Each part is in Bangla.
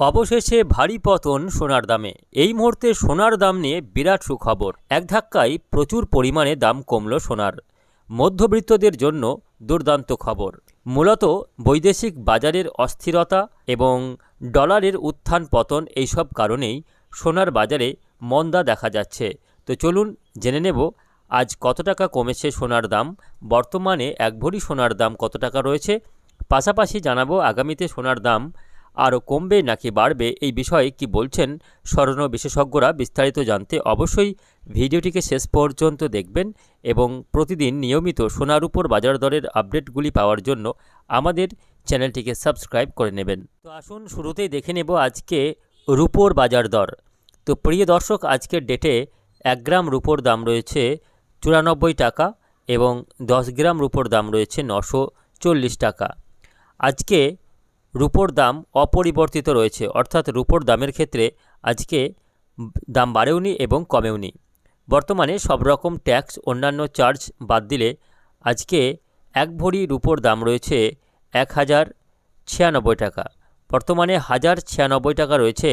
অবশেষে ভারী পতন সোনার দামে। এই মুহূর্তে সোনার দাম নিয়ে বিরাট সুখবর। এক ধাক্কায় প্রচুর পরিমাণে দাম কমল সোনার। মধ্যবিত্তদের জন্য দুর্দান্ত খবর। মূলত বৈদেশিক বাজারের অস্থিরতা এবং ডলারের উত্থান পতন এইসব কারণেই সোনার বাজারে মন্দা দেখা যাচ্ছে। তো চলুন জেনে নেব, আজ কত টাকা কমেছে সোনার দাম? বর্তমানে এক ভরি সোনার দাম কত টাকা রয়েছে? পাশাপাশি জানাব আগামীতে সোনার দাম আরও কমবে নাকি বাড়বে এই বিষয়ে কি বলছেন স্বর্ণ বিশেষজ্ঞরা বিস্তারিত জানতে অবশ্যই ভিডিওটিকে শেষ পর্যন্ত দেখবেন এবং প্রতিদিন নিয়মিত সোনার উপর বাজার দরের আপডেটগুলি পাওয়ার জন্য আমাদের চ্যানেলটিকে সাবস্ক্রাইব করে নেবেন। তো আসুন শুরুতেই দেখে নেব আজকে রুপোর বাজার দর। তো প্রিয় দর্শক, আজকের ডেটে এক গ্রাম রুপোর দাম রয়েছে চুরানব্বই টাকা এবং দশ গ্রাম রুপোর দাম রয়েছে নশো চল্লিশ টাকা। আজকে রুপোর দাম অপরিবর্তিত রয়েছে, অর্থাৎ রুপোর দামের ক্ষেত্রে আজকে দাম বাড়েওনি এবং কমেওনি। বর্তমানে সব রকম ট্যাক্স, অন্যান্য চার্জ বাদ দিলে আজকে এক ভরি রুপোর দাম রয়েছে এক হাজার ছিয়ানব্বই টাকা। বর্তমানে হাজার ছিয়ানব্বই টাকা রয়েছে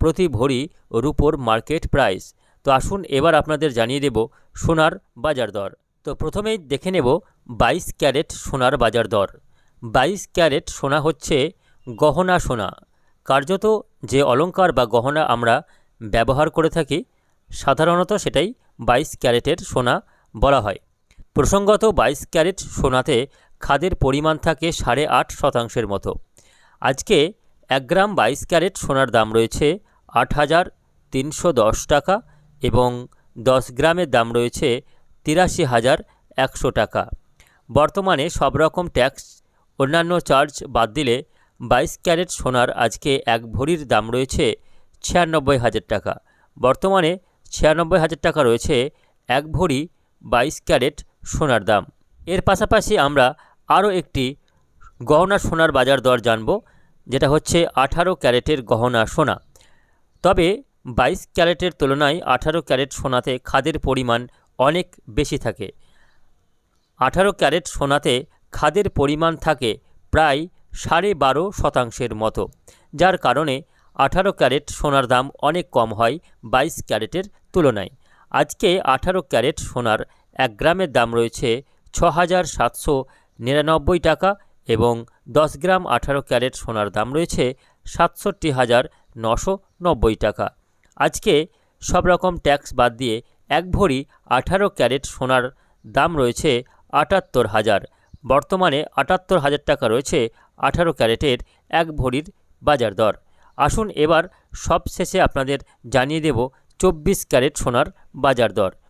প্রতি ভরি রুপোর মার্কেট প্রাইস। তো আসুন এবার আপনাদের জানিয়ে দেব সোনার বাজার দর। তো প্রথমেই দেখে নেব বাইশ ক্যারেট সোনার বাজার দর। বাইশ ক্যারেট সোনা হচ্ছে গহনা সোনা। কার্যত যে অলংকার বা গহনা আমরা ব্যবহার করে থাকি, সাধারণত সেটাই বাইশ ক্যারেটের সোনা বলা হয়। প্রসঙ্গত বাইশ ক্যারেট সোনাতে খাদের পরিমাণ থাকে সাড়ে আট শতাংশের মতো। আজকে এক গ্রাম বাইশ ক্যারেট সোনার দাম রয়েছে আট হাজার তিনশো দশ টাকা এবং দশ গ্রামের দাম রয়েছে তিরাশি হাজার একশো টাকা। বর্তমানে সব রকম ট্যাক্স, অন্যান্য চার্জ বাদ দিলে বাইশ ক্যারেট সোনার আজকে এক ভরির দাম রয়েছে ছিয়ানব্বই হাজার টাকা। বর্তমানে ছিয়ানব্বই হাজার টাকা রয়েছে এক ভরি বাইশ ক্যারেট সোনার দাম। এর পাশাপাশি আমরা আরও একটি গহনা সোনার বাজার দর জানব, যেটা হচ্ছে আঠারো ক্যারেটের গহনা সোনা। তবে বাইশ ক্যারেটের তুলনায় আঠারো ক্যারেট সোনাতে খাদের পরিমাণ অনেক বেশি থাকে। আঠারো ক্যারেট সোনাতে খাদের পরিমাণ থাকে প্রায় সাড়ে বারো শতাংশের মতো, যার কারণে আঠারো ক্যারেট সোনার দাম অনেক কম হয় বাইশ ক্যারেটের তুলনায়। আজকে আঠারো ক্যারেট সোনার এক গ্রামের দাম রয়েছে ছ হাজার সাতশো নিরানব্বই টাকা এবং দশ গ্রাম আঠারো ক্যারেট সোনার দাম রয়েছে সাতষট্টি হাজার নশো নব্বই টাকা। আজকে সব রকম ট্যাক্স বাদ দিয়ে এক ভরি আঠারো ক্যারেট সোনার দাম রয়েছে আটাত্তর হাজার। বর্তমানে আটাত্তর হাজার টাকা রয়েছে আঠারো ক্যারেটের এক ভরির বাজার দর। আসুন এবার সবশেষে আপনাদের জানিয়ে দেব চব্বিশ ক্যারেট সোনার বাজার দর।